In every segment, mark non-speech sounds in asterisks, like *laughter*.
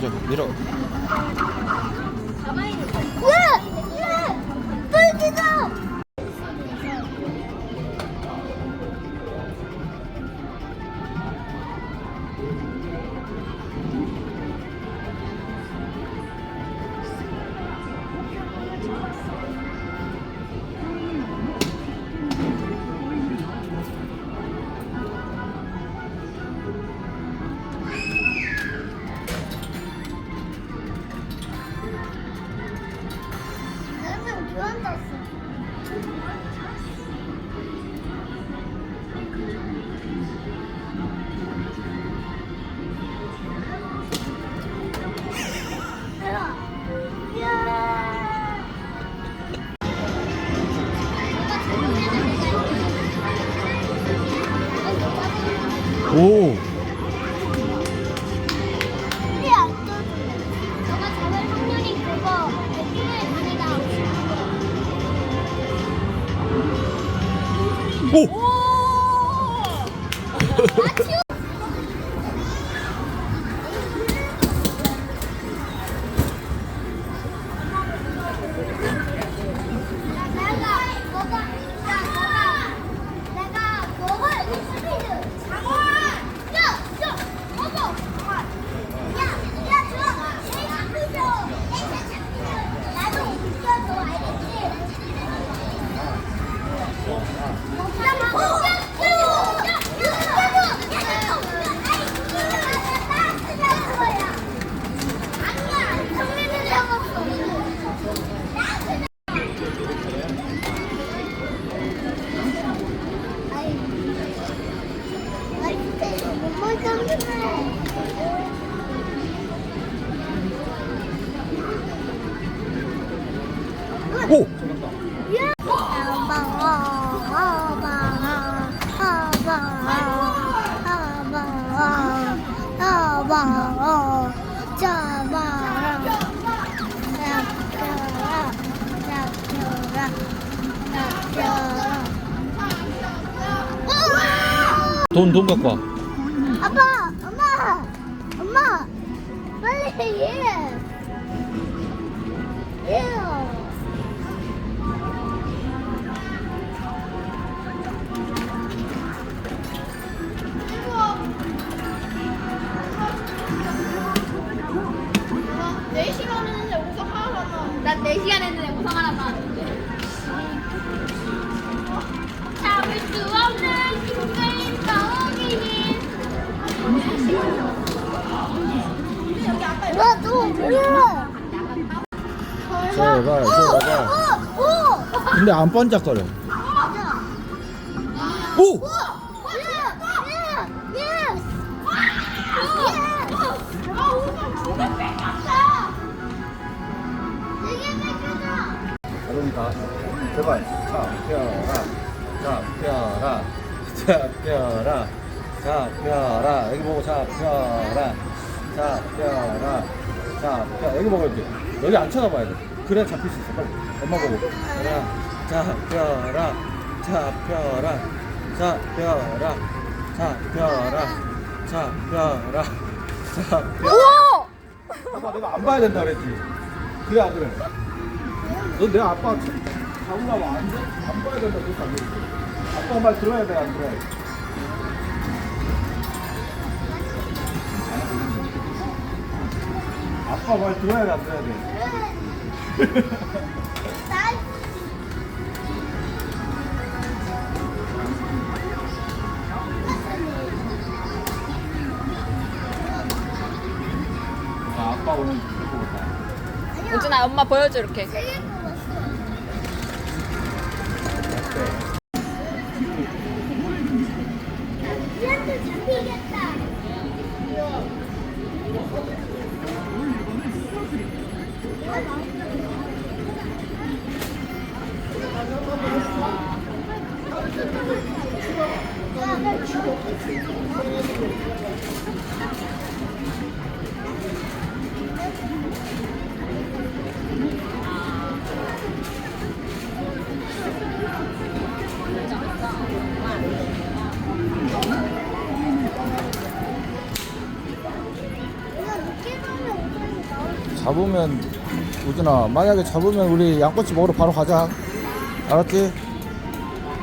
밀어줘 밀어 오! 돈, 돈 갖고 와. 아빠, 엄마, 엄마, 빨리 예. 예. 제발, 제발. 근데 안. 맞아. 오! 잡혀라. 잡혀라. 잡혀라. 잡혀라. 여기 보고 잡혀라. 잡혀라. 잡혀. 여기 보고 이렇게. 여기 안 쳐다봐야 돼. 그래 잡힐 수 있어. 빨리. 엄마 보고. 그래. 잡혀라. 잡혀라. 잡혀라. 잡혀라. 잡혀라. 잡혀라. 우와! 아빠 내가 안 봐야 된다 그랬지. 그래 안 그래? 너 내가 아빠 가면 안, 돼? 안 봐야 된다 그랬어? 아빠 말 들어야 돼 안 들어야 돼? 아빠 말 들어야 돼 안 들어야 돼? *laughs* 나 아, 아빠 오늘 이렇게 보다. 우진아, 엄마 보여줘, 이렇게. 세개 뽑았어. 얘한 잡으면 우준아 만약에 잡으면 우리 양꼬치 먹으러 바로 가자 알았지?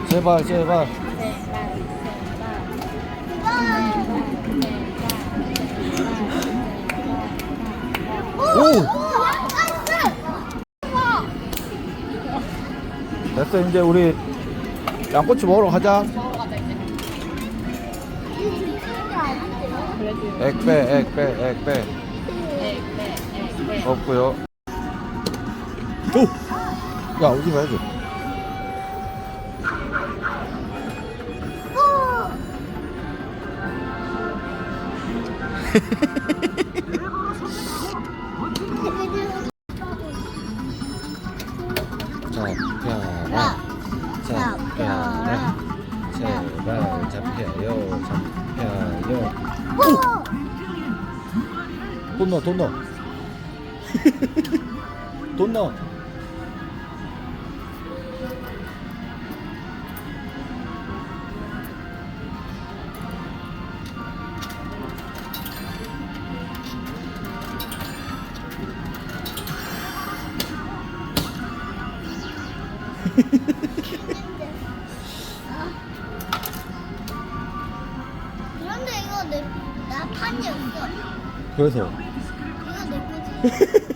제발 제발 오! 됐어 이제 우리 양꼬치 먹으러 가자. 액배 액배 액배 네, 네, 네, 네. 없고요 오! 야 오지 말지 잡혀라 잡혀라 제발 잡혀요 잡혀요 돈 넣어 돈 넣어. *laughs* 돈 넣어 나 판이었어. 그래서 이거 내 거지. *laughs*